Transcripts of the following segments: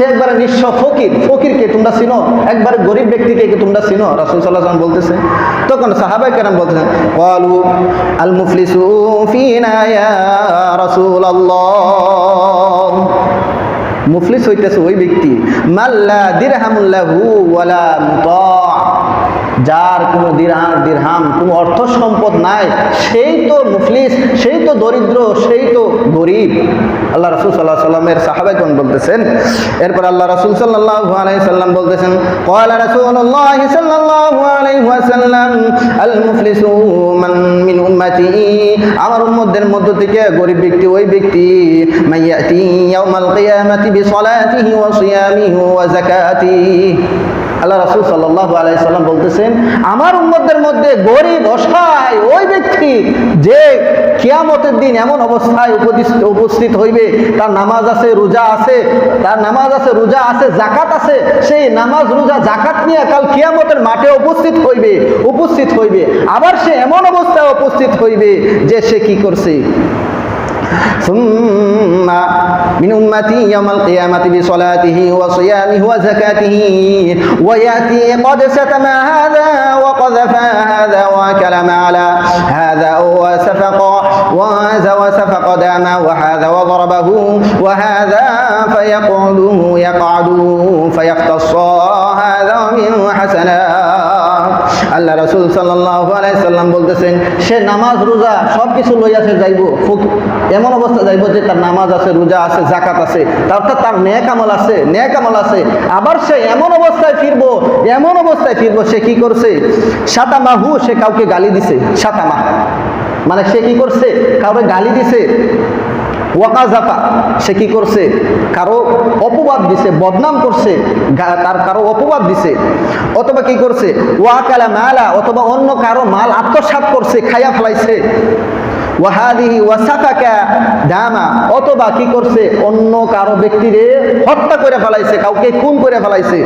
সে একবারে নিঃস্ব ফকির। ফকিরকে তোমরা চিনো? একবারে গরিব ব্যক্তিকে তোমরা চিনো? রাসুল সাল্লাহ বলতেছে। তখন সাহাবাই কেন বলতেছেন কলু আল মুফলিসু রাসুল মুফলিস হইতেছে ওই ব্যক্তি মাল্লা দিরহামুল্লাহু ওয়ালা মুতা যার কোনো দিরহাম দিরহাম, কোনো অর্থ সম্পদ নাই, সেই তো মুফলিস, সেই তো দরিদ্র, সেই তো গরিব। আল্লাহ রসুল সাল্লাহ সাল্লামের সাহাবেগণ বলতেছেন, এরপর আল্লাহ রসুল সাল্লাহ সাল্লাম বলতেছেন কয়লা রসুল সাল্লাম আল মুফলিস মিন উম্মতি, আমার উম্মতদের মধ্য থেকে গরিব ব্যক্তি, ওই ব্যক্তি, মাইয়াতি ইয়াউমাল কিয়ামাতি বিসালাতিহি ওয়া সিয়ামিহি ওয়া যাকাতিহি আল্লাহ রাসুল সাল্লাহ আলাইহি সাল্লাম বলতেছেন, আমার উম্মতদের মধ্যে গরিব, অসহায় ওই ব্যক্তি যে কিয়ামতের দিন এমন অবস্থায় উপস্থিত হইবে, তার নামাজ আছে, রোজা আছে, তার নামাজ আছে, রোজা আছে জাকাত আছে, সেই নামাজ, রোজা জাকাত নিয়ে কাল কিয়ামতের মাঠে উপস্থিত হইবে উপস্থিত হইবে। আবার সে এমন অবস্থায় উপস্থিত হইবে যে সে কি করছে? ثم من أمتي يوم القيامة بصلاته وصيامه وزكاته ويأتي قد ستم هذا وقذف هذا وأكل مال هذا وسفق وهذا وسفق دم وهذا وضربه وهذا فيقعد يقعد فيقتص. هذا من حسنات. আল্লাহ রসুল আলাইসাল্লাম বলতেছেন, সে নামাজ, রোজা সব কিছু লইয়াছে যাইব এমন অবস্থা যাইব যে তার নামাজ আছে, রোজা আছে জাকাত আছে অর্থাৎ তার ন্যাক আমল আছে ন্যাক আমল আছে। আবার সে এমন অবস্থায় ফিরবো, এমন অবস্থায় ফিরবো, সে কি করছে? সাতামাহু সে কাউকে গালি দিছে, সাতামা। মানে সে কি করছে? কাউকে গালি দিছে। ওয়াকাজাফা সে কি করছে? কারও অপবাদ দিছে, বদনাম করছে তার কারও অপবাদ দিছে। অথবা কি করছে? ওয়াকালা মালা, অথবা অন্য কারও মাল আত্মসাত করছে খাইয়া ফেলাইছে। ওয়াহাদিহি দামা, অথবা কি করছে? অন্য কারও ব্যক্তিরে হত্যা করে ফেলাইছে, কাউকে খুন করে ফেলাইছে।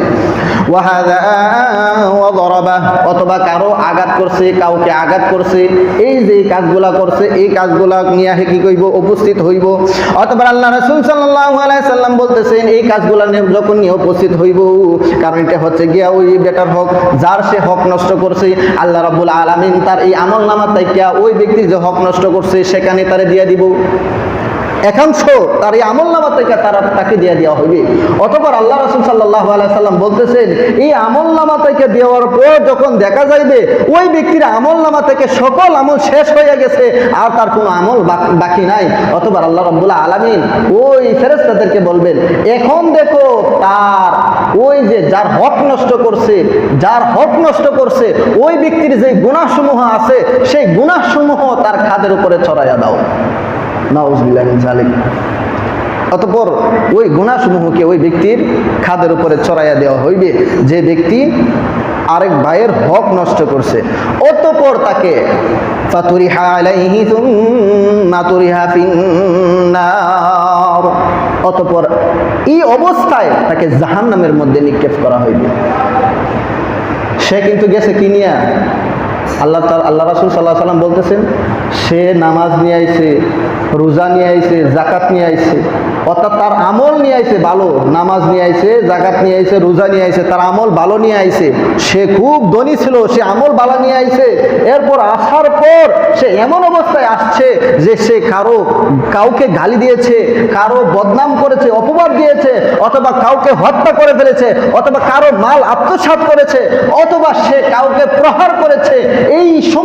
অথবা কারও আঘাত করছে, কাউকে আঘাত করছে। এই যে কাজগুলা করছে, এই কাজগুলা নিয়ে কি কইব? উপস্থিত হইব। অথবা আল্লাহ রাসূল সাল্লাল্লাহু আলাইহি সাল্লাম বলতেছেন, এই কাজগুলা নিয়ে যখন নিয়ে উপস্থিত হইব, কারণ এটা হচ্ছে গিয়া ওই বেটার হক, যার সে হক নষ্ট করছে, আল্লাহ রাব্বুল আলামিন তার এই আমল নামা তাইকা ওই ব্যক্তির যে হক নষ্ট করছে সেখানে তারে দিয়ে দিব। একাংশ তার এই আমল নামা থেকে তারা তাকে দিয়ে দেওয়া হবে অতপর আল্লাহ রসুল সাল্লাহ সাল্লাম বলতেছেন, এই আমল নামা থেকে দেওয়ার পর যখন দেখা যাইবে, ওই ব্যক্তির আমল নামা থেকে সকল আমল শেষ হয়ে গেছে, আর তার কোনো আমল বাকি নাই। অতবার আল্লাহ রব্বুল্লাহ আলমিন ওই ফেরেস্তাদেরকে বলবেন, এখন দেখো তার ওই যে যার হক নষ্ট করছে, যার হক নষ্ট করছে, ওই ব্যক্তির যে গুণাসমূহ আছে, সেই গুণাসমূহ তার খাদের উপরে ছড়াইয়া দাও। জালিক অতপর ওই গুণাসমূহকে ওই ব্যক্তির খাদের উপরে চড়াইয়া দেওয়া হইবে। যে ব্যক্তি আরেক ভাইয়ের হক নষ্ট করছে। অতপর তাকে অতপর এই অবস্থায় তাকে জাহান্নামের মধ্যে নিক্ষেপ করা হইবে। সে কিন্তু গেছে কিনিয়া আল্লাহ আল্লাহ রাসুল সাল্লাহ সাল্লাম বলতেছেন, সে নামাজ নিয়ে আইছে রোজা নিয়ে আইছে জাকাত নিয়ে আইছে, অর্থাৎ তার আমল নিয়ে আইছে ভালো, নামাজ নিয়ে আইছে জাকাত নিয়ে আইছে, রোজা নিয়ে আইছে, তার আমল ভালো নিয়ে আইছে, সে খুব ধনী ছিল, সে আমল ভালো নিয়ে আইছে, এরপর আসার পর সে এমন অবস্থায় আসছে যে সে কারও, কাউকে গালি দিয়েছে, কারও বদনাম করেছে, অপবাদ দিয়েছে, অথবা কাউকে হত্যা করে ফেলেছে, অথবা কারও মাল আত্মসাৎ করেছে, অথবা সে কাউকে প্রহার করেছে, এই করার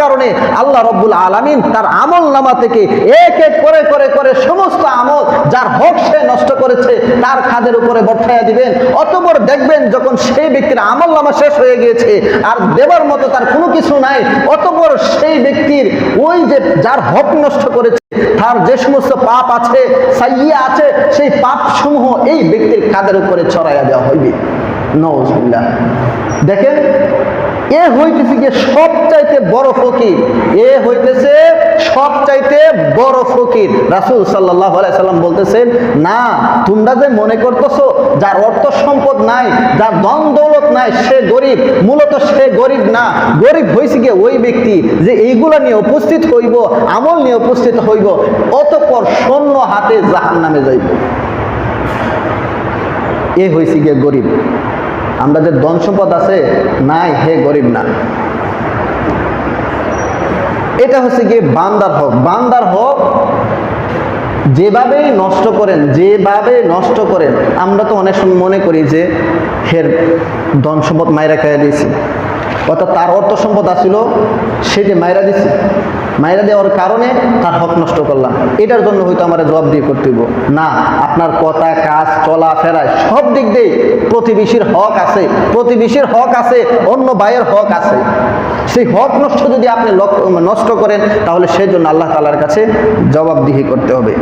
কারণে আল্লাহ রব্বুল আলামিন তার আমল নামা থেকে এক এক করে করে করে সমস্ত আমল যার হক সে নষ্ট করেছে, তার খাদের উপরে বর্ষাইয়া দিবেন। অতপর দেখবেন যখন সেই ব্যক্তির আমল নামা শেষ হয়ে গিয়েছে আর দেবার মতো তার কোনো কিছু নাই, অতপর সেই ব্যক্তির ওই যে যার হক নষ্ট করেছে, তার যে সমস্ত পাপ আছে সাইয়া আছে, সেই পাপ সমূহ এই ব্যক্তির কাদের উপরে ছড়াইয়া দেওয়া হইবে। নওয়াজবিল্লাহ দেখেন এ হইতেছে গিয়ে সবচাইতে বড় ফকির। এ হইতেছে সবচাইতে বড় ফকির। রাসুল আলাইহি সাল্লাম বলতেছেন, না, তোমরা যে মনে করতেছো যার অর্থ সম্পদ নাই, যার ধন দৌলত নাই, সে গরিব। মূলত সে গরিব না। গরিব হয়েছে গিয়ে ওই ব্যক্তি যে এইগুলা নিয়ে উপস্থিত হইব, আমল নিয়ে উপস্থিত হইব, অতপর শূন্য হাতে জাহান নামে যাইব। এ হয়েছে গিয়ে গরিব। আমরা যে ধন সম্পদ আছে, নাই, হে গরিব না। এটা হচ্ছে গিয়ে বান্দার হক। বান্দার হক যেভাবেই নষ্ট করেন, যেভাবে নষ্ট করেন, আমরা তো অনেক সময় মনে করি যে, হের ধন সম্পদ মায়েরা খাইয়া দিয়েছি। অর্থাৎ তার অর্থ সম্পদ আসছিল সেটি মায়েরা দিছি মায়েরা দেওয়ার কারণে তার হক নষ্ট করলাম। এটার জন্য হয়তো আমার জবাব দিয়ে করতে না, আপনার কথা, কাজ, চলা, ফেরা, সব দিক দিয়ে প্রতিবেশীর হক আছে। প্রতিবেশীর হক আছে, অন্য ভাইয়ের হক আছে। সেই হক নষ্ট যদি আপনি নষ্ট করেন, তাহলে সেই জন্য আল্লাহ তালার কাছে জবাবদিহি করতে হবে।